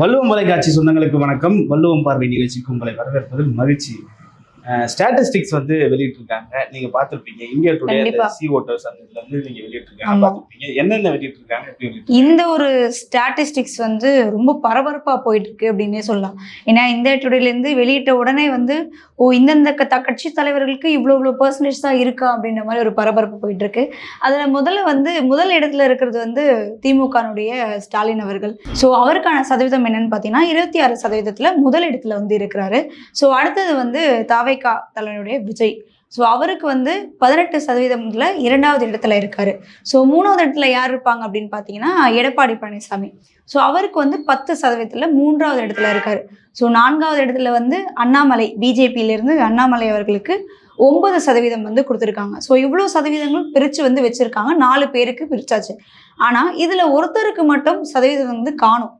வள்ளுவம் தொலைக்காட்சி சொந்தங்களுக்கு வணக்கம். வள்ளுவம் பார்வை நிகழ்ச்சிக்கு உங்களை வரவேற்பதில் மகிழ்ச்சி. ஸ்டாட்டிஸ்டிக்ஸ் வந்து வெளியிட்டிருக்காங்க. நீங்க பார்த்திருப்பீங்க. India Today. சி ஓட்டர்ஸ் அந்த இதுல வந்து நீங்க வெளியிட்டிருக்காங்க. ஆமா. பார்த்திருப்பீங்க. என்னென்ன வெளியிட்டிருக்காங்க? இந்த ஒரு ஸ்டாட்டிஸ்டிக்ஸ் வந்து ரொம்ப பரபரப்பா போயிட்டு இருக்கு அப்படின்னே சொல்லலாம். ஏன்னா இந்த டுடேலேருந்து வெளியிட்ட உடனே வந்து ஓ இந்தந்த க- கட்சி தலைவர்களுக்கு இவ்வளோ இவ்வளோ பர்சன்டேஜ் தான் இருக்கா அப்படின்ற மாதிரி ஒரு பரபரப்பு போயிட்டு இருக்கு அதில் முதல்ல வந்து முதல் இடத்துல இருக்கிறது வந்து திமுகனுடைய ஸ்டாலின் அவர்கள். ஸோ அவருக்கான சதவீதம் என்னன்னு பார்த்தீங்கன்னா இருபத்தி ஆறு சதவீதத்தில் முதல் இடத்துல வந்து இருக்கிறாரு. ஸோ அடுத்தது வந்து தாவைக்கா தலைவனுடைய விஜய். ஸோ அவருக்கு வந்து பதினெட்டு சதவீதம்ல இரண்டாவது இடத்துல இருக்காரு. ஸோ மூணாவது இடத்துல யார் இருப்பாங்க அப்படின்னு பார்த்தீங்கன்னா எடப்பாடி பழனிசாமி. ஸோ அவருக்கு வந்து பத்து சதவீதத்தில் மூன்றாவது இடத்துல இருக்காரு. ஸோ நான்காவது இடத்துல வந்து அண்ணாமலை பிஜேபியிலேருந்து அண்ணாமலை அவர்களுக்கு ஒன்பது சதவீதம் வந்து கொடுத்துருக்காங்க. ஸோ இவ்வளோ சதவீதங்கள் பிரித்து வந்து வச்சுருக்காங்க. நாலு பேருக்கு பிரிச்சாச்சு. ஆனால் இதில் ஒருத்தருக்கு மட்டும் சதவீதம் வந்து காணும்.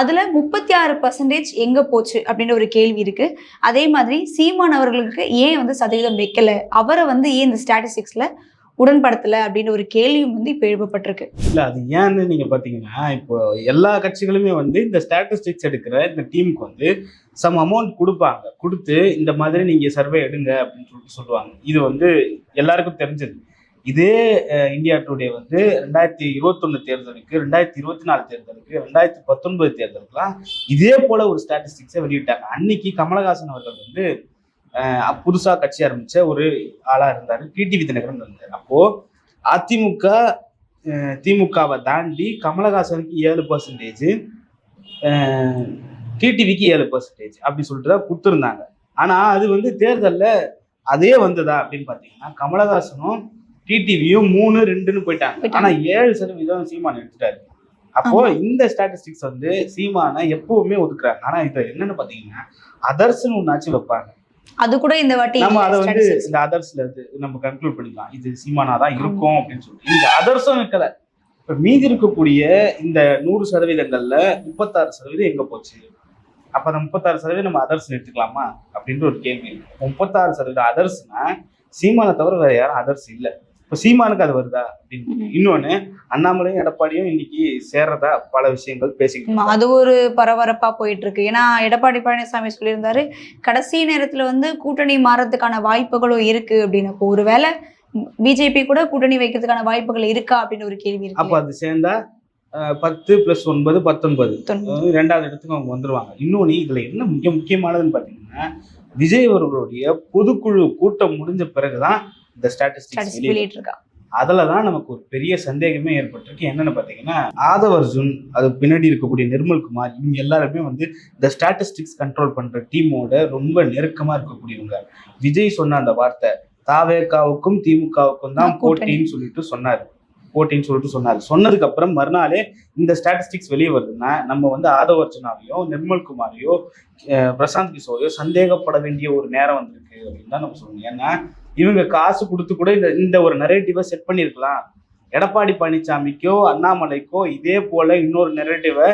அதில் முப்பத்தி ஆறு பர்சன்டேஜ் எங்கே போச்சு அப்படின்ற ஒரு கேள்வி இருக்குது அதே மாதிரி சீமான் அவர்களுக்கு ஏன் வந்து சதவீதம் வைக்கல? அவரை வந்து ஏன் இந்த ஸ்டாட்டிஸ்டிக்ஸில் உடன்படுத்தலை அப்படின்ற ஒரு கேள்வியும் வந்து இப்போ எழுப்பப்பட்டிருக்கு. இல்லை அது ஏன்னு நீங்கள் பார்த்தீங்கன்னா இப்போ எல்லா கட்சிகளுமே வந்து இந்த ஸ்டாட்டிஸ்டிக்ஸ் எடுக்கிற இந்த டீமுக்கு வந்து சம் அமௌண்ட் கொடுப்பாங்க. கொடுத்து இந்த மாதிரி நீங்கள் சர்வே எடுங்க அப்படின்னு சொல்லிட்டு சொல்லுவாங்க. இது வந்து எல்லாருக்கும் தெரிஞ்சது. இதே இந்தியா டுடே வந்து ரெண்டாயிரத்தி இருபத்தொன்னு தேர்தலுக்கு ரெண்டாயிரத்தி இருபத்தி நாலு தேர்தலுக்கு ரெண்டாயிரத்தி பத்தொன்பது தேர்தலுக்குலாம் இதே போல ஒரு ஸ்டாட்டிஸ்டிக்ஸை வெளியிட்டாங்க. அன்னைக்கு கமலஹாசன் அவர்கள் வந்து புதுசாக கட்சி ஆரம்பிச்ச ஒரு ஆளாக இருந்தார். டிடிவி தினகரன் இருந்தார். அப்போ அதிமுக திமுகவை தாண்டி கமலஹாசனுக்கு ஏழு பர்சன்டேஜ் டிடிவிக்கு ஏழு பர்சன்டேஜ் அப்படி சொல்லிட்டு தான் கொடுத்துருந்தாங்க. ஆனால் அது வந்து தேர்தலில் அதே வந்ததா அப்படின்னு பார்த்தீங்கன்னா கமலஹாசனும் டிடிவியும் மூணு ரெண்டுன்னு போயிட்டாங்க. ஆனா ஏழு சதவீதம் சீமான் எடுத்துட்டாரு. அப்போ இந்த ஸ்டாட்டிஸ்டிக்ஸ் வந்து சீமானை எப்பவுமே ஒதுக்குறாங்க ஆனா இது என்னன்னு பாத்தீங்கன்னா அதர்ஸ்னு ஒன்னாச்சும் வைப்பாங்க. அது கூட இந்த வாட்டி நம்ம அதை வந்து. இந்த அதர்ஸ்ல இருந்து நம்ம கன்க்ளூட் பண்ணிக்கலாம். இது சீமானா தான் இருக்கும் அப்படின்னு சொல்லிட்டு. இந்த அதர்ஸும் வைக்கல இப்ப மீதி இருக்கக்கூடிய இந்த நூறு சதவீதங்கள்ல முப்பத்தாறு சதவீதம் எங்க போச்சு? அப்ப அந்த முப்பத்தாறு சதவீதம் நம்ம அதர்ஸ் எடுத்துக்கலாமா? அப்படின்ற ஒரு கேள்வி. முப்பத்தாறு சதவீதம் அதர்ஸ்னா சீமானை தவிர வேற யாரும் அதர்ஸ் இல்ல. இப்ப சீமானுக்கு அது வருதா அப்படின்னு. இன்னொன்னு அண்ணாமலையும் எடப்பாடியும் இன்னைக்கு சேர்றதா பல விஷயங்கள் பேசிக்கிட்டு அது ஒரு பரபரப்பா போயிட்டு இருக்கு ஏன்னா எடப்பாடி பழனிசாமி சொல்லியிருந்தாரு கடைசி நேரத்துல வந்து கூட்டணி மாறதுக்கான வாய்ப்புகளும் இருக்கு அப்படின்னப்போ ஒருவேளை பிஜேபி கூட கூட்டணி வைக்கிறதுக்கான வாய்ப்புகள் இருக்கா அப்படின்னு ஒரு கேள்வி அப்ப இருக்கு அது சேர்ந்தா பத்து பிளஸ் ஒன்பது பத்தொன்பது. ரெண்டாவது இடத்துக்கு அவங்க வந்துருவாங்க. இன்னொன்று இதுல என்ன மிக முக்கியமானதுன்னு பாத்தீங்கன்னா விஜய் அவர்களுடைய பொதுக்குழு கூட்டம் முடிஞ்ச பிறகுதான் இந்த ஸ்டாட்டிஸ்டிக்ஸ் Statistics வெளியிட்டு இருக்கா அதுல தான் நமக்கு ஒரு பெரிய சந்தேகமே ஏற்பட்டிருக்கு. என்னன்னு பாத்தீங்கன்னா ஆதவ் அர்ஜுன் அது பின்னாடி இருக்கக்கூடிய நிர்மல் குமார் இவங்க எல்லாருமே வந்து இந்த ஸ்டாட்டிஸ்டிக்ஸ் கண்ட்ரோல் பண்ற டீமோட ரொம்ப நெருக்கமா இருக்கக்கூடியவங்க. விஜய் சொன்ன அந்த வார்த்தை தாவேகாவுக்கும் திமுகவுக்கும் தான். போட்டின்னு சொல்லிட்டு சொன்னாரு. போட்டின்னு சொல்லிட்டு சொன்னாரு. சொன்னதுக்கு அப்புறம் மறுநாளே இந்த ஸ்டாட்டிஸ்டிக்ஸ் வெளியே வருதுன்னா நம்ம வந்து ஆதவ் அர்ஜுனாவையோ நிர்மல் குமாரையோ பிரசாந்த் கிஷோரையோ சந்தேகப்பட வேண்டிய ஒரு நேரம் வந்திருக்கு அப்படின்னு தான் நம்ம சொல்லணும். ஏன்னா இவங்க காசு கொடுத்து கூட இந்த இந்த ஒரு நெரேட்டிவை செட் பண்ணியிருக்கலாம். எடப்பாடி பழனிசாமிக்கோ அண்ணாமலைக்கோ இதே போல் இன்னொரு நெரேட்டிவை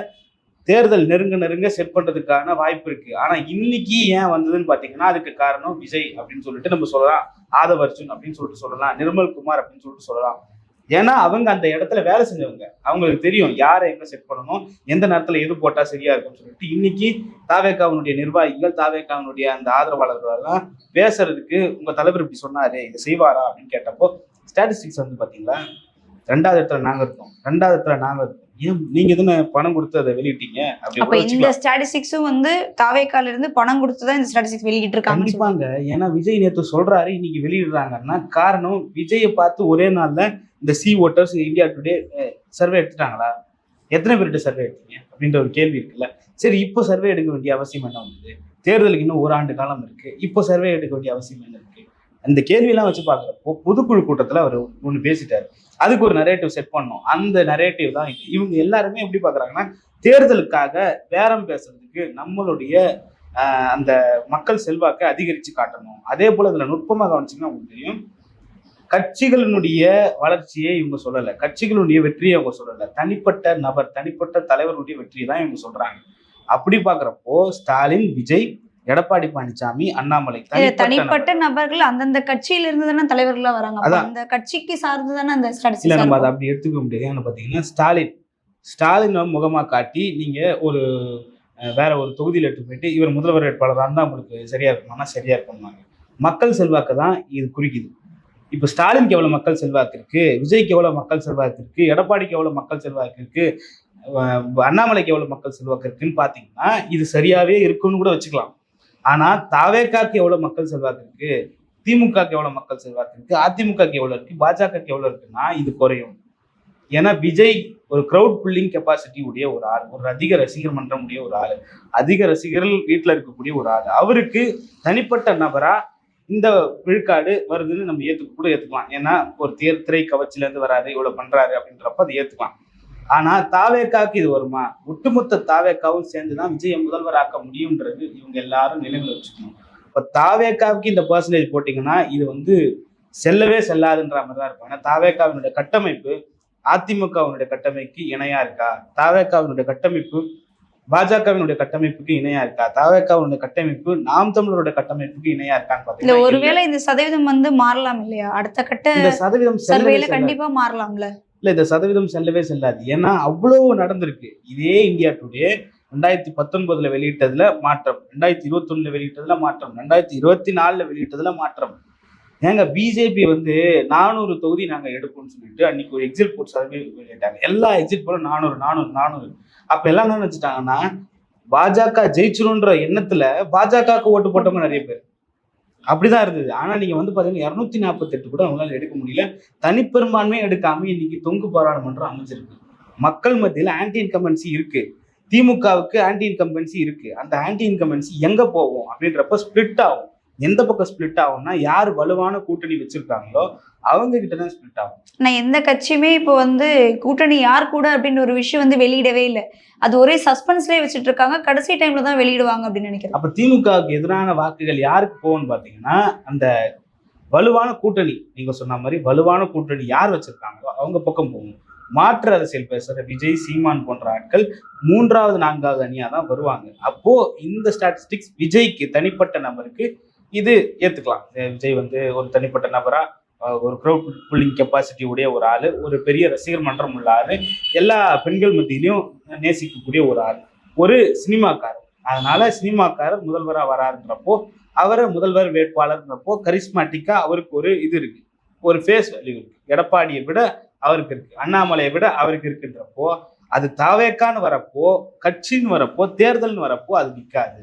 தேர்தல் நெருங்க நெருங்க செட் பண்ணுறதுக்கான வாய்ப்பு இருக்குது ஆனால் இன்னைக்கு ஏன் வந்ததுன்னு பார்த்தீங்கன்னா அதுக்கு காரணம் விஜய் அப்படின்னு சொல்லிட்டு நம்ம சொல்லலாம். ஆதவர்ஜுன் அப்படின்னு சொல்லிட்டு சொல்லலாம். நிர்மல் குமார் அப்படின்னு சொல்லிட்டு சொல்லலாம். ஏன்னா அவங்க அந்த இடத்துல வேலை செஞ்சவங்க. அவங்களுக்கு தெரியும் யாரை எங்க செட் பண்ணணும் எந்த நேரத்துல எது போட்டா சரியா இருக்கும்னு சொல்லிட்டு. இன்னைக்கு தாவேக்காவினுடைய நிர்வாகிகள் தாவேக்காவினுடைய அந்த ஆதரவாளர்களெல்லாம் பேசுறதுக்கு உங்க தலைவர் இப்படி சொன்னாரு இதை செய்வாரா அப்படின்னு கேட்டப்போ ஸ்டாட்டிஸ்டிக்ஸ் வந்து பாத்தீங்களா? ரெண்டாவது இடத்துல நாங்க இருக்கோம். ரெண்டாவது இடத்துல நாங்க இருக்கோம். ஏன் நீங்க தானே பணம் கொடுத்து அதை வெளியிட்டீங்க? அப்ப இந்த. ஸ்டாட்டிஸ்டிக்ஸும் வந்து தாவேக்கால இருந்து பணம் கொடுத்துதான் இந்த ஸ்டாட்டிஸ்டிக்ஸ் வெளியிட்டு இருக்காங்க கண்டிப்பாங்க. ஏன்னா விஜய் நேத்து சொல்றாரு இன்னைக்கு வெளியிடுறாங்கன்னா காரணம் விஜயை பார்த்து ஒரே நாள்ல இந்த C voters India today survey எடுத்துட்டாங்களா? எத்தனை பேர்கிட்ட சர்வே எடுத்தீங்க? அப்படின்ற ஒரு கேள்வி இருக்குல்ல. சரி இப்போ சர்வே எடுக்க வேண்டிய அவசியம் என்ன வந்தது? தேர்தலுக்கு இன்னும் ஒரு ஆண்டு காலம் இருக்கு. இப்போ சர்வே எடுக்க வேண்டிய அவசியம் என்ன இருக்கு? அந்த கேள்வியெல்லாம் வச்சு பார்க்குறப்போ பொதுக்குழு கூட்டத்தில் அவர் ஒன்று பேசிட்டார். அதுக்கு ஒரு நரேட்டிவ் செட் பண்ணோம். அந்த நரேட்டிவ் தான் இவங்க எல்லாருமே எப்படி பார்க்குறாங்கன்னா தேர்தலுக்காக பேரம் பேசுறதுக்கு நம்மளுடைய அந்த மக்கள் செல்வாக்கை அதிகரித்து காட்டணும். அதே போல் இதில் நுட்பமாக கவனிச்சிங்கன்னா உங்களுக்கு தெரியும். கட்சிகளினுடைய வளர்ச்சியை இவங்க சொல்லலை. கட்சிகளுடைய வெற்றியை அவங்க சொல்லலை. தனிப்பட்ட நபர் தனிப்பட்ட தலைவருடைய வெற்றியை தான் இவங்க சொல்கிறாங்க அப்படி பார்க்குறப்போ ஸ்டாலின் விஜய் எடப்பாடி பழனிசாமி அண்ணாமலை தனிப்பட்ட தனிப்பட்ட நபர். நபர்கள் அந்தந்த கட்சியில இருந்து தானே தலைவர்களா வராங்க. அந்த கட்சிக்கு சார்ந்து தானே அந்த இல்ல நம்ம அதை அப்படி எடுத்துக்க முடியாது. ஏன்னு பார்த்தீங்கன்னா ஸ்டாலின் ஸ்டாலினை முகமா காட்டி நீங்க ஒரு வேற ஒரு தொகுதியில் எடுத்து போயிட்டு இவர் முதல்வர் வேட்பாளராக இருந்தால் உங்களுக்கு சரியா இருக்குமானா சரியா இருக்கும்னாங்க மக்கள் செல்வாக்கு தான் இது குறிக்குது. இப்போ ஸ்டாலினுக்கு எவ்வளோ மக்கள் செல்வாக்கு இருக்கு? விஜய்க்கு எவ்வளோ மக்கள் செல்வாக்கு இருக்கு? எடப்பாடிக்கு எவ்வளோ மக்கள் செல்வாக்கு இருக்கு? அண்ணாமலைக்கு எவ்வளோ மக்கள் செல்வாக்கு இருக்குன்னு பார்த்தீங்கன்னா இது சரியாவே இருக்குன்னு கூட வச்சுக்கலாம். ஆனா தாவேக்காக்கு எவ்வளவு மக்கள் செல்வாக்கு இருக்கு திமுகக்கு எவ்வளவு மக்கள் செல்வாக்கு இருக்கு அதிமுகக்கு எவ்வளவு இருக்கு பாஜகக்கு எவ்வளவு இருக்குன்னா இது குறையும். ஏன்னா விஜய் ஒரு க்ரௌட் புல்லிங் கெப்பாசிட்டி உடைய ஒரு ஆள் ஒரு அதிக ரசிகர் மன்றம் உடைய ஒரு ஆள் அதிக ரசிகர்கள் வீட்டில் இருக்கக்கூடிய ஒரு ஆள். அவருக்கு தனிப்பட்ட நபரா இந்த விழுக்காடு வருதுன்னு நம்ம ஏற்றுக்க கூட ஏற்றுக்கலாம் ஏன்னா ஒரு தேர் திரை கவச்சிலேருந்து வராரு இவ்வளவு அப்படின்றப்ப அதை ஏற்றுக்கலாம் ஆனா தாவேக்காக்கு இது வருமா? ஒட்டுமொத்த தாவேக்காவும் சேர்ந்துதான் விஜயை முதல்வர் ஆக்க முடியும்ன்றது இவங்க எல்லாரும் நினைவில் வச்சுக்கணும். இப்ப தாவேக்காவுக்கு இந்த பர்சன்டேஜ் போட்டீங்கன்னா இது வந்து செல்லவே செல்லாதுன்ற மாதிரி தான் இருக்கும். ஏன்னா தாவேக்காவினுடைய கட்டமைப்பு அதிமுகவினுடைய கட்டமைப்புக்கு இணையா இருக்கா? தாவேக்காவினுடைய கட்டமைப்பு பாஜகவினுடைய கட்டமைப்புக்கு இணையா இருக்கா? தாவேக்காவினுடைய கட்டமைப்பு நாம் தமிழருடைய கட்டமைப்புக்கு இணையா இருக்கான்னு பாத்தீங்கன்னா. ஒருவேளை இந்த சதவீதம் வந்து மாறலாம் இல்லையா? அடுத்த கட்ட இந்த சதவீதம். கண்டிப்பா மாறலாம்ல. இல்லை இந்த சதவீதம் செல்லவே செல்லாது. ஏன்னா அவ்வளோ நடந்திருக்கு. இதே இந்தியா டுடே ரெண்டாயிரத்தி பத்தொன்பதுல வெளியிட்டதுல மாற்றம். ரெண்டாயிரத்தி இருபத்தொன்னுல வெளியிட்டதுல மாற்றம். ரெண்டாயிரத்தி இருபத்தி நாலுல வெளியிட்டதுல மாற்றம். ஏங்க பிஜேபி வந்து நானூறு தொகுதி நாங்கள் எடுப்போம்னு சொல்லிட்டு அன்னைக்கு ஒரு எக்ஸிட் போல் சர்வே வெளியிட்டாங்க. எல்லா எக்ஸிட் போலும் நானூறு நானூறு நானூறு. அப்ப எல்லாம் என்ன நினைச்சிட்டாங்கன்னா பாஜக ஜெயிச்சிரும்ன்ற எண்ணத்துல பாஜகவுக்கு ஓட்டு போட்டவங்க நிறைய பேர். அப்படிதான் இருந்தது. ஆனா நீங்க வந்து பாத்தீங்கன்னா இருநூத்தி நாற்பத்தெட்டு கூட அவங்களால எடுக்க முடியல. தனிப்பெரும்பான்மையை எடுக்காம இன்னைக்கு தொங்கு பாராளுமன்றம் அமைஞ்சிருக்கு. மக்கள் மத்தியில ஆன்டி இன்கம்பன்சி இருக்கு. திமுகவுக்கு ஆன்டி இன்கம்பன்சி இருக்கு. அந்த ஆன்டி இன்கம்பன்சி எங்க போகும்? அப்படின்றப்ப ஸ்பிளிட் ஆகும். எந்த பக்கம் ஸ்பிளிட் ஆகும்னா யார் வலுவான கூட்டணி வச்சிருக்காங்களோ அவங்க கிட்ட தான் ஸ்பிளிட் ஆகும். நான் எந்த கட்சியுமே இப்போ வந்து கூட்டணி யார் கூட அப்படின்னு ஒரு விஷயம் வந்து வெளியிடவே இல்லை. அது ஒரே சஸ்பென்ஸ்லேயே வச்சுட்டு இருக்காங்க கடைசி டைம்ல தான் வெளியிடுவாங்க அப்படின்னு நினைக்கிறேன். அப்ப திமுகவுக்கு எதிரான வாக்குகள் யாருக்கு போகும்னு பாத்தீங்கன்னா அந்த வலுவான கூட்டணி நீங்க சொன்ன மாதிரி வலுவான கூட்டணி யார் வச்சிருக்காங்களோ அவங்க பக்கம் போகும். மாற்று அரசியல் பேசுற விஜய் சீமான் போன்ற ஆட்கள் மூன்றாவது நான்காவது அணியா தான் வருவாங்க. அப்போ இந்த ஸ்டாட்டிஸ்டிக்ஸ் விஜய்க்கு தனிப்பட்ட நபருக்கு இது ஏத்துக்கலாம். அஹ் விஜய் வந்து ஒரு தனிப்பட்ட நபரா அஹ் ஒரு க்ரௌட் புல்லிங் கெப்பாசிட்டி உடைய ஒரு ஆள் ஒரு பெரிய ரசிகர் மன்றம் உள்ள ஆள் எல்லா பெண்கள் மத்தியிலையும் நேசிக்கக்கூடிய ஒரு ஆள் ஒரு சினிமாக்காரர். அதனால சினிமாக்காரர் முதல்வராக வராருன்றப்போ அவரை முதல்வர் வேட்பாளர்ன்றப்போ கரிஸ்மாட்டிக்கா அவருக்கு ஒரு இது இருக்கு. ஒரு ஃபேஸ் வேல்யூ இருக்கு. எடப்பாடியை விட அவருக்கு இருக்கு. அண்ணாமலையை விட அவருக்கு இருக்குன்றப்போ அது தாவேக்கான்னு வரப்போ கட்சின்னு வரப்போ தேர்தல்னு வரப்போ அது நிற்காது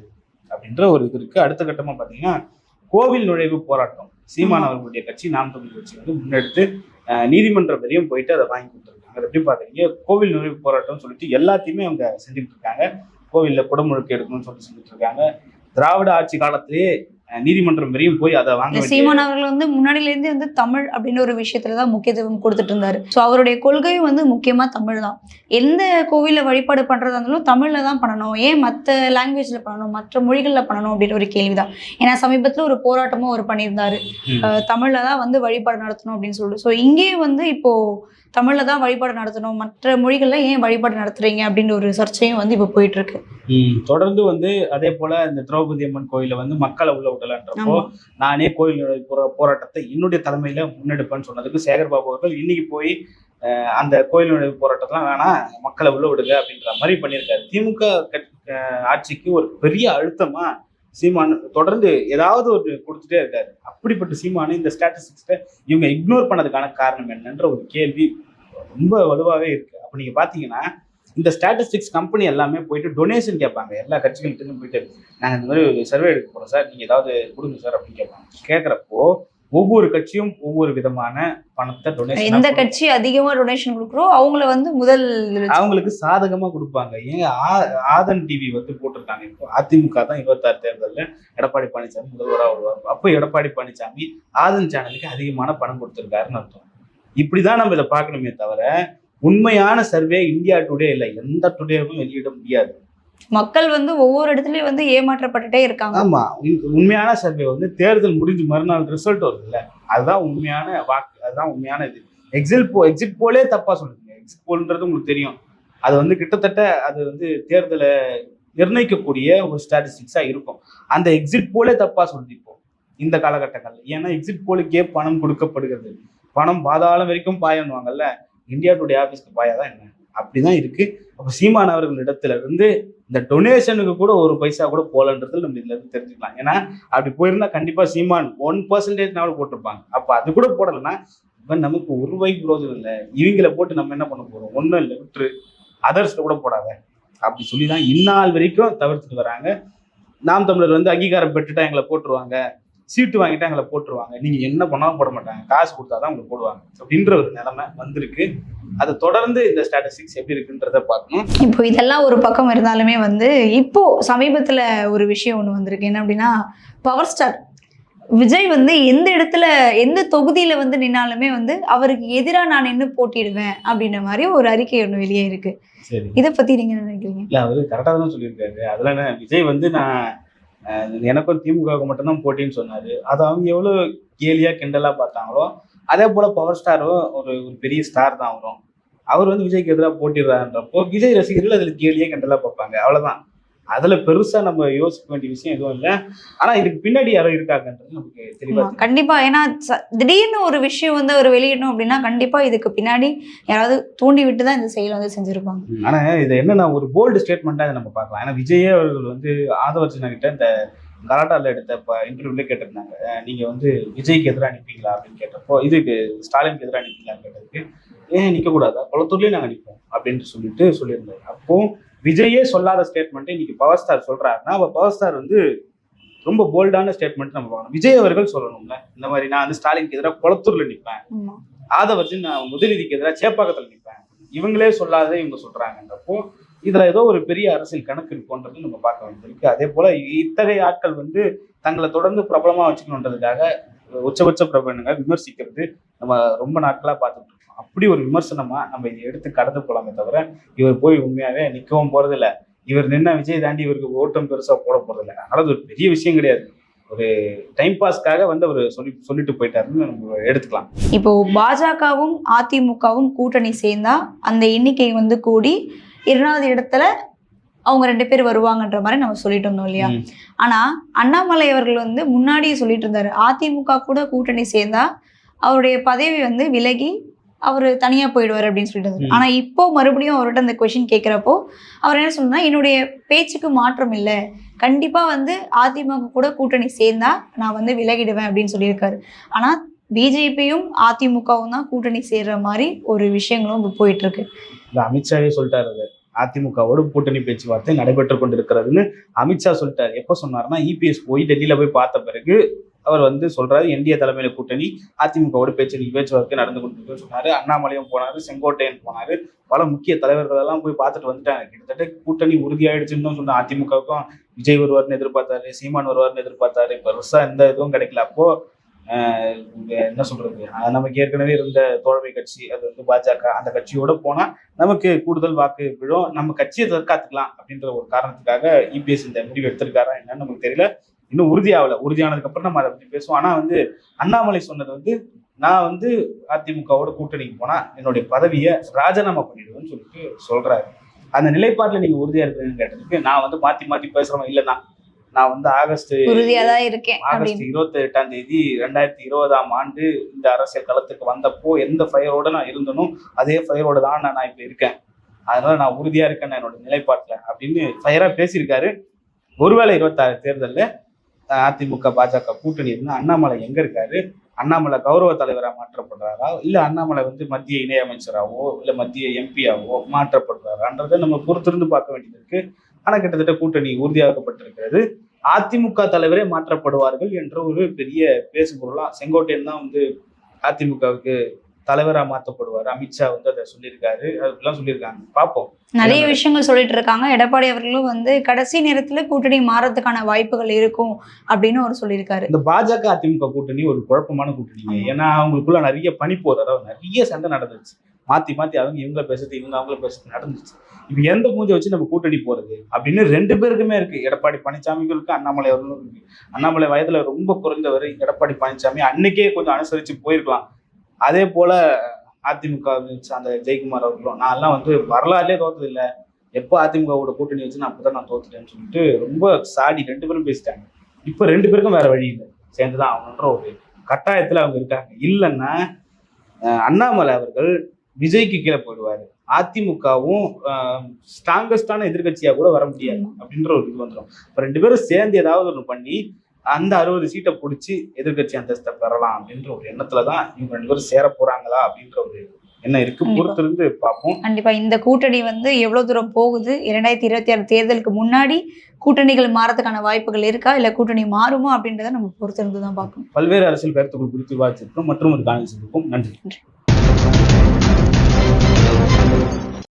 அப்படின்ற ஒரு இது இருக்கு. அடுத்த கட்டமாக பார்த்தீங்கன்னா கோவில் நுழைவு போராட்டம். சீமான் அவர்களுடைய கட்சி நாம் தமிழ் கட்சி வந்து முன்னெடுத்து அஹ், நீதிமன்றம் வரையும் போயிட்டு அதை வாங்கி கொடுத்துருக்காங்க. அதை எப்படி பாத்தீங்க கோவில் நுழைவு போராட்டம்னு சொல்லிட்டு எல்லாத்தையுமே அவங்க செஞ்சுட்டு இருக்காங்க. கோவில்ல குடமுழுக்கு எடுக்கணும்னு சொல்லிட்டு செஞ்சுட்டு இருக்காங்க. திராவிட ஆட்சி காலத்திலேயே நீதிமன்றம் வரையும் போய் அதை வாங்க சீமான் அவர்கள் வந்து முன்னாடில இருந்தே வந்து தமிழ் அப்படின்னு ஒரு விஷயத்துல தான் முக்கியத்துவம் கொடுத்துட்டு இருந்தாரு ஸோ அவருடைய கொள்கையும் வந்து முக்கியமா தமிழ் தான். எந்த கோவில்ல வழிபாடு பண்றதா இருந்தாலும் தமிழ்ல தான் பண்ணணும். ஏன் மற்ற லாங்குவேஜ்ல பண்ணணும்? மற்ற மொழிகள்ல பண்ணணும் அப்படின்னு ஒரு கேள்விதான் ஏன்னா சமீபத்துல ஒரு போராட்டமும் அவர் பண்ணியிருந்தாரு. தமிழ்ல தான் வந்து வழிபாடு நடத்தணும் அப்படின்னு சொல்லிட்டு. ஸோ இங்கேயும் வந்து இப்போ தமிழ்ல தான் வழிபாடு நடத்தணும். மற்ற மொழிகள்ல ஏன் வழிபாடு நடத்துறீங்க அப்படின்ற ஒரு சர்ச்சையும் வந்து இப்போ போயிட்டு இருக்கு. ம், தொடர்ந்து வந்து அதே போல இந்த திரௌபதி அம்மன் கோயில வந்து மக்களை உள்ள விடலன்றப்போ. நானே கோயில் போராட்டத்தை என்னுடைய தலைமையில முன்னெடுப்பேன்னு சொன்னதுக்கு சேகர் பாபு அவர்கள் இன்னைக்கு போய் அந்த கோயில் நுழைவு போராட்டத்தெல்லாம் வேணாம் மக்களை உள்ள விடுங்க அப்படின்ற மாதிரி பண்ணியிருக்காரு. திமுக ஆட்சிக்கு ஒரு பெரிய அழுத்தமா சீமான் தொடர்ந்து ஏதாவது ஒரு கொடுத்துட்டே இருக்காரு. அப்படிப்பட்ட சீமானு இந்த ஸ்டாட்டிஸ்டிக்ஸை இவங்க இக்னோர் பண்ணதுக்கான காரணம் என்னன்ற ஒரு கேள்வி ரொம்ப வலுவாகவே இருக்கு. அப்போ நீங்கள் பார்த்தீங்கன்னா இந்த ஸ்டாட்டிஸ்டிக்ஸ் கம்பெனி எல்லாமே போயிட்டு டொனேஷன் கேட்பாங்க. எல்லா கட்சிகள்கிட்ட போயிட்டு நாங்கள் இந்த மாதிரி சர்வே எடுக்க போகிறோம் சார். நீங்கள் ஏதாவது கொடுங்க சார் அப்படின்னு கேட்பாங்க. கேட்குறப்போ ஒவ்வொரு கட்சியும் ஒவ்வொரு விதமான பணத்தை எந்த டொனேஷன் கட்சி அதிகமா டொனேஷன் கொடுக்குறோ அவங்கள வந்து முதல் அவங்களுக்கு சாதகமா கொடுப்பாங்க. ஏங்க ஆதன் டிவி வந்து போட்டிருக்காங்க. இப்போ அதிமுக தான் இருபத்தாறு தேர்தலில் எடப்பாடி பழனிசாமி முதல்வராக வருவார். அப்போ எடப்பாடி பழனிசாமி ஆதன் சேனலுக்கு அதிகமான பணம் கொடுத்துருக்காருன்னு அர்த்தம். இப்படிதான் நம்ம இதை பார்க்கணுமே தவிர உண்மையான சர்வே இந்தியா டுடே இல்லை. எந்த டுடேவும் வெளியிட முடியாது. மக்கள் வந்து ஒவ்வொரு இடத்துலயும் வந்து ஏமாற்றப்பட்டுட்டே இருக்காங்க. ஆமா உண்மையான சர்வே வந்து தேர்தல் முடிஞ்சு மறுநாள் ரிசல்ட் வருதுல்ல. அதுதான் உண்மையான வாக்கு அதுதான் உண்மையான இது. எக்ஸிட் போ எக்ஸிட் போலே தப்பா சொல்லுங்க எக்ஸிட் போல்ன்றது உங்களுக்கு தெரியும். அது வந்து கிட்டத்தட்ட அது வந்து தேர்தலை நிர்ணயிக்கக்கூடிய ஒரு ஸ்டாட்டிஸ்டிக்ஸா இருக்கும். அந்த எக்ஸிட் போலே தப்பா சொல்லுது இப்போ இந்த காலகட்டங்கள்ல. ஏன்னா எக்ஸிட் போலுக்கே பணம் கொடுக்கப்படுகிறது. பணம் பாதாளம் வரைக்கும் பாயணுவாங்கல்ல இந்தியா டுடே ஆஃபீஸ்க்கு பாயாதான் என்ன? அப்படிதான் இருக்கு. அப்போ சீமான் அவர்கள் இடத்துல இருந்து இந்த டொனேஷனுக்கு கூட ஒரு பைசா கூட போகலன்றது நம்ம இதுல இருந்து தெரிஞ்சுக்கலாம். ஏன்னா அப்படி போயிருந்தா கண்டிப்பா சீமான் ஒன் பர்சன்டேஜ்னாலும் போட்டிருப்பாங்க. அப்ப அது கூட போடலைன்னா இவன் நமக்கு ஒரு ரூபாய்க்கு பிரோஜனம் இல்லை. இவங்கள போட்டு நம்ம என்ன பண்ண போறோம்? ஒன்றும் இல்லை விட்டுரு. அதர்ஸ்ல கூட போடாத. அப்படி சொல்லி தான் இந்நாள் வரைக்கும் தவிர்த்துட்டு வராங்க. நாம் தமிழர் வந்து அங்கீகாரம் பெற்றுட்டா எங்களை போட்டுருவாங்க. சீட்டு வாங்கிட்டா எங்களை போட்டுருவாங்க. நீங்க என்ன பண்ணாலும் போட மாட்டாங்க. காசு கொடுத்தாதான் உங்களுக்கு போடுவாங்க. அப்படின்ற ஒரு நிலைமை வந்திருக்கு. அதை தொடர்ந்து இந்த ஸ்டாட்டிஸ்டிக்ஸ் எப்படி இருக்குன்றத பார்க்கணும். இப்போ இதெல்லாம் ஒரு பக்கம் இருந்தாலுமே வந்து இப்போ சமீபத்துல ஒரு விஷயம் ஒன்று வந்திருக்கு. என்ன அப்படின்னா பவர் ஸ்டார் விஜய் வந்து எந்த இடத்துல எந்த தொகுதியில வந்து நின்னாலுமே வந்து அவருக்கு எதிராக நான் நின்று போட்டிடுவேன் அப்படின்ற மாதிரி ஒரு அறிக்கை ஒன்று வெளியே இருக்கு. இதை பத்தி நீங்க என்ன நினைக்கிறீங்க? இல்ல அவரு கரெக்டா தான் சொல்லியிருக்காரு. அதுல என்ன விஜய் வந்து நான் எனக்கும் திமுகவுக்கு மட்டும்தான் போட்டின்னு சொன்னாரு. அதை அவங்க எவ்வளவு கேலியா கிண்டலா பார்த்தாங்களோ அதே போல பவர் ஸ்டாரும் ஒரு ஒரு பெரிய ஸ்டார் தான் அவரும். அவர் வந்து விஜய்க்கு எதிராக போட்டிடுறாருன்றப்போ விஜய் ரசிகர்கள் அதில் கேலியா கிண்டலா பார்ப்பாங்க. அவ்வளவுதான். அதுல பெருசா நம்ம யோசிக்க வேண்டிய விஷயம் எதுவும் இல்லை. ஆனா இதுக்கு பின்னாடி யாரோ இருக்காங்கன்றது நமக்கு ஆமா, கண்டிப்பா. ஏன்னா திடீர்னு ஒரு விஷயம் வந்து அவர் வெளியிடணும் அப்படின்னா கண்டிப்பா இதுக்கு பின்னாடி யாராவது தூண்டி விட்டு தான் இந்த செயலை வந்து செஞ்சிருப்பாங்க. ஆனா இது என்னன்னா ஒரு போல்டு ஸ்டேட்மெண்ட்டா இதை நம்ம பார்க்கலாம். ஏன்னா விஜயே அவர்கள் வந்து ஆதவர்ஜனா கிட்ட இந்த கலாட்டால எடுத்த இன்டர்வியூல கேட்டிருந்தாங்க. நீங்க வந்து விஜய்க்கு எதிராக நிற்பீங்களா அப்படின்னு கேட்டப்போ இதுக்கு ஸ்டாலினுக்கு எதிராக நிற்பீங்களான்னு கேட்டதுக்கு ஏன் நிக்க கூடாதா குளத்தூர்லயும் நாங்க நிற்போம் அப்படின்ட்டு சொல்லிட்டு சொல்லியிருந்தாரு. அப்போ விஜயே சொல்லாத ஸ்டேட்மெண்ட்டை இன்னைக்கு பவர் ஸ்டார் சொல்றாருன்னா அப்ப பவர் ஸ்டார் வந்து ரொம்ப போல்டான ஸ்டேட்மெண்ட் நம்ம பார்க்கணும். விஜய் அவர்கள் சொல்லணும்ல இந்த மாதிரி நான் வந்து ஸ்டாலினுக்கு எதிராக குளத்தூர்ல நிற்பேன் ஆதவர்ஜன் நான் முதலீதிக்கு எதிராக சேப்பாக்கத்தில் நிற்பேன் இவங்களே சொல்லாத இவங்க சொல்றாங்கன்றப்போ இதுல ஏதோ ஒரு பெரிய அரசியல் கணக்கு இருக்குன்றது நம்ம பார்க்க வேண்டியிருக்கு அதே போல இத்தகைய ஆட்கள் வந்து தங்களை தொடர்ந்து பிரபலமா வச்சுக்கணுன்றதுக்காக உச்சபட்ச பிரபலங்களை விமர்சிக்கிறது நம்ம ரொம்ப நாட்களா பார்த்துட்டு அப்படி ஒரு விமர்சனமா நம்ம இதை எடுத்து கடந்து போலாமே தவிர இவர் போய் உண்மையாவே நிக்கவும் போறதில்ல. இவர் நின்ன விஜய் தாண்டி இவருக்கு ஓட்டம் பெருசா போட போறதில்ல. அதனால அது ஒரு பெரிய விஷயம் கிடையாது. ஒரு டைம் பாஸ்க்காக வந்து அவர் சொல்லி சொல்லிட்டு போயிட்டாருன்னு நம்ம எடுத்துக்கலாம். இப்போ பாஜகவும் அதிமுகவும் கூட்டணி சேர்ந்தா அந்த எண்ணிக்கை வந்து கூடி இரண்டாவது இடத்துல அவங்க ரெண்டு பேர் வருவாங்கன்ற மாதிரி நம்ம சொல்லிட்டு இருந்தோம் இல்லையா. ஆனா அண்ணாமலை அவர்கள் வந்து முன்னாடியே சொல்லிட்டு இருந்தாரு. அதிமுக கூட கூட்டணி சேர்ந்தா அவருடைய பதவி வந்து விலகி அவர் தனியா போயிடுவார் அப்படின்னு சொல்லிட்டு இருந்தாரு. ம். ஆனா இப்போ மறுபடியும் அவர்கிட்ட அந்த கொஷின் கேட்கிறப்போ அவர் என்ன சொன்னா என்னுடைய பேச்சுக்கு மாற்றம் இல்லை கண்டிப்பா வந்து அதிமுக கூட கூட்டணி சேர்ந்தா நான் வந்து விலகிடுவேன் அப்படின்னு சொல்லியிருக்காரு ஆனா பிஜேபியும் அதிமுகவும் தான் கூட்டணி சேர்ற மாதிரி ஒரு விஷயங்களும் இப்போ போயிட்டு இருக்கு அமித்ஷாவே சொல்லிட்டாரு அது. அதிமுகவோட கூட்டணி பேச்சுவார்த்தை நடைபெற்று கொண்டிருக்கிறதுன்னு அமித்ஷா சொல்லிட்டாரு எப்போ சொன்னாருன்னா இபிஎஸ் போய் டெல்லியில போய் பார்த்த பிறகு அவர் வந்து சொல்றாரு என்டிஏ தலைமையில கூட்டணி அதிமுகவோட பேச்சு பேச்சுவார்த்தை நடந்து கொண்டிருக்கு சொன்னாரு. அண்ணாமலையும் போனாரு செங்கோட்டையன் போனாரு. பல முக்கிய தலைவர்கள் எல்லாம் போய் பார்த்துட்டு வந்துட்டாங்க. கிட்டத்தட்ட கூட்டணி உறுதியாயிடுச்சுன்னு சொன்ன அதிமுகவுக்கும் விஜய் வருவார்னு எதிர்பார்த்தாரு சீமான் வருவார்னு எதிர்பார்த்தாரு. பெருசா எந்த இதுவும் கிடைக்கல. அப்போ என்ன சொல்றது? நமக்கு ஏற்கனவே இருந்த தோழமை கட்சி அது வந்து பாஜக. அந்த கட்சியோட போனா நமக்கு கூடுதல் வாக்கு விழும். நம்ம கட்சியை தற்காத்துக்கலாம் அப்படின்ற ஒரு காரணத்துக்காக இபிஎஸ் இந்த முடிவு எடுத்திருக்காரா என்னன்னு நமக்கு தெரியல. இன்னும் உறுதியாகல. உறுதியானதுக்கு அப்புறம் நம்ம அதை பத்தி பேசுவோம். ஆனா வந்து அண்ணாமலை சொன்னது வந்து நான் வந்து அதிமுகவோட கூட்டணிக்கு போனா என்னுடைய பதவியை ராஜினாமா பண்ணிடுவேன்னு சொல்லிட்டு சொல்றாரு. அந்த நிலைப்பாட்டுல நீங்க உறுதியா இருக்கிறீங்கன்னு கேட்டதுக்கு நான் வந்து மாத்தி மாத்தி பேசுறவன் இல்லைண்ணா நான் வந்து ஆகஸ்ட் இருக்கேன் ஆகஸ்ட் இருபத்தி எட்டாம் தேதி ரெண்டாயிரத்தி இருபதாம் ஆண்டு இந்த அரசியல் களத்துக்கு வந்தப்போ எந்த ஃபயரோட நான் இருந்தனோ அதே ஃபயரோட தான் நான் நான் இப்ப இருக்கேன். அதனால நான் உறுதியா இருக்கேன் என்னோட நிலைப்பாட்டுல அப்படின்னு ஃபயரா பேசியிருக்காரு. ஒருவேளை இருபத்தாறு தேர்தல்ல அதிமுக பாஜக கூட்டணி இருந்தால் அண்ணாமலை எங்க இருக்காரு? அண்ணாமலை கௌரவ தலைவராக மாற்றப்படுறாரா? இல்லை அண்ணாமலை வந்து மத்திய இணையமைச்சராகவோ இல்லை மத்திய எம்பியாவோ மாற்றப்படுறாரான்றதை நம்ம பொறுத்திருந்து பார்க்க வேண்டியது இருக்கு. ஆனால் கிட்டத்தட்ட கூட்டணி உறுதியாக்கப்பட்டிருக்கிறது. அதிமுக தலைவரே மாற்றப்படுவார்கள் என்ற ஒரு பெரிய பேசுபொருளாக செங்கோட்டையன் தான் வந்து அதிமுகவுக்கு தலைவரா மாற்றப்படுவார் அமித்ஷா வந்து அதை சொல்லியிருக்காரு. அதுக்கெல்லாம் சொல்லியிருக்காங்க. பார்ப்போம். நிறைய விஷயங்கள் சொல்லிட்டு இருக்காங்க. எடப்பாடி அவர்களும் வந்து கடைசி நேரத்துல கூட்டணி மாறதுக்கான வாய்ப்புகள் இருக்கும் அப்படின்னு அவர் சொல்லியிருக்காரு. இந்த பாஜக அதிமுக கூட்டணி ஒரு குழப்பமான கூட்டணிங்க ஆமா. ஏன்னா அவங்களுக்குள்ள நிறைய பனிப்போர் அதாவது நிறைய சண்டை நடந்துச்சு மாத்தி மாத்தி அவங்க இவங்கள பேசுறது இவங்க அவங்கள பேசுறது நடந்துச்சு இப்ப எந்த மூஞ்சை வச்சு நம்ம கூட்டணி போறது? அப்படின்னு ரெண்டு பேருக்குமே இருக்கு. எடப்பாடி பழனிசாமிக்கும் இருக்கு அண்ணாமலை அவர்களும் இருக்கு. அண்ணாமலை வயதுல ரொம்ப குறைந்தவர் எடப்பாடி பழனிசாமி அன்னைக்கே கொஞ்சம் அனுசரிச்சு போயிருக்கலாம். அதே போல அதிமுக அந்த ஜெயக்குமார் அவர்களும் நான்லாம் வந்து வரலாறுலேயே தோத்தது இல்லை. எப்போ அதிமுகவோட கூட்டணி வச்சு நான் அப்பதான் நான் தோத்துட்டேன்னு சொல்லிட்டு ரொம்ப சாடி ரெண்டு பேரும் பேசிட்டாங்க. இப்போ ரெண்டு பேருக்கும் வேற வழி இல்லை. சேர்ந்துதான் ஆகணுன்ற ஒரு கட்டாயத்துல அவங்க இருக்காங்க. இல்லைன்னா அண்ணாமலை அவர்கள் விஜய்க்கு கீழே போயிடுவாரு. அதிமுகவும் ஸ்ட்ராங்கஸ்டான எதிர்க்கட்சியா கூட வர முடியாது. அப்படின்ற ஒரு இது வந்துடும் இப்போ ரெண்டு பேரும் சேர்ந்து ஏதாவது ஒன்று பண்ணி அந்த அறுபது சீட்டை பிடிச்சி எதிர்க்கட்சி அந்தஸ்தை பெறலாம் அப்படின்ற ஒரு எண்ணத்துல தான் இவங்க ரெண்டு பேரும் சேர போறாங்களா அப்படின்ற ஒரு எண்ணம் இருக்கு. பொறுத்திருந்து பார்ப்போம். கண்டிப்பா. இந்த கூட்டணி வந்து எவ்வளவு தூரம் போகுது? இரண்டாயிரத்தி இருபத்தி ஆறு தேர்தலுக்கு முன்னாடி கூட்டணிகள் மாறதுக்கான வாய்ப்புகள் இருக்கா? இல்ல கூட்டணி மாறுமா அப்படின்றத நம்ம பொறுத்திருந்து தான் பார்க்கணும். பல்வேறு அரசியல் கருத்துக்கள் குறித்து விவாதிச்சிருக்கோம் மற்றும் ஒரு காணொலி நன்றி.